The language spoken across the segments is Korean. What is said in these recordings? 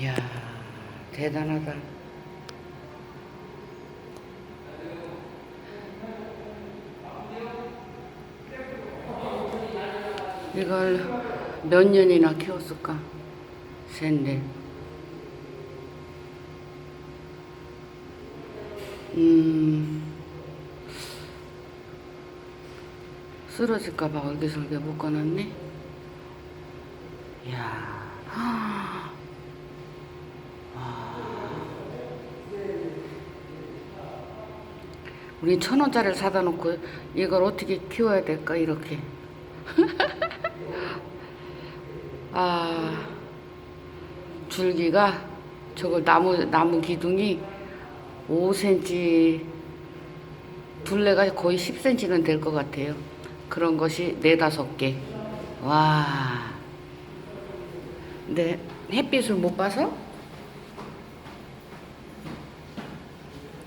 이야, 대단하다. 이걸 몇 년이나 키웠을까? 샌데. 음, 쓰러질까봐 얼기설게 묶어놨네. 이야, 우리 천 원짜리를 사다 놓고 이걸 어떻게 키워야 될까 이렇게. 아 줄기가 저걸 나무 나무 기둥이 5cm 둘레가 거의 10cm는 될 것 같아요. 그런 것이 네다섯 개. 와. 근데 햇빛을 못 봐서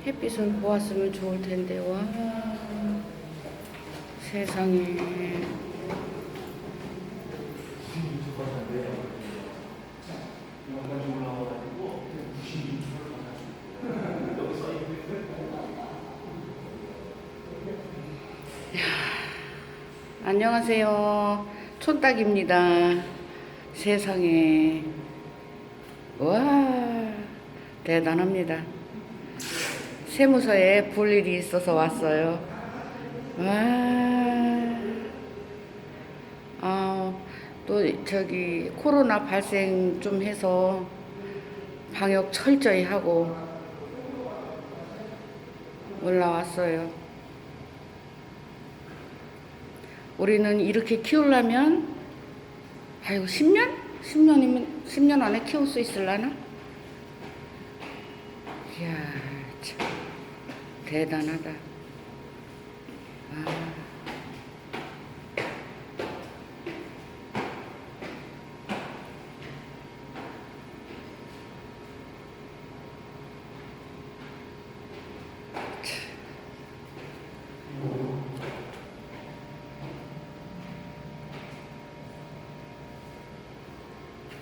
햇빛을 보았으면 좋을 텐데 와. 세상에. 안녕하세요. 촌딱입니다. 세상에. 와 대단합니다 세무서에 볼 일이 있어서 왔어요. 와, 아, 또 저기 코로나 발생 좀 해서 방역 철저히 하고 올라왔어요. 우리는 이렇게 키우려면, 아이고, 10년? 10년이면, 10년 안에 키울 수 있을라나? 이야, 참. 대단하다. 아.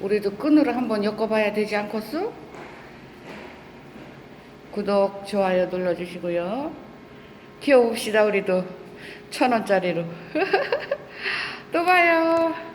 우리도 끈으로 한번 엮어봐야 되지 않겠어? 구독, 좋아요 눌러주시고요. 키워봅시다, 우리도. 천 원짜리로. 또 봐요.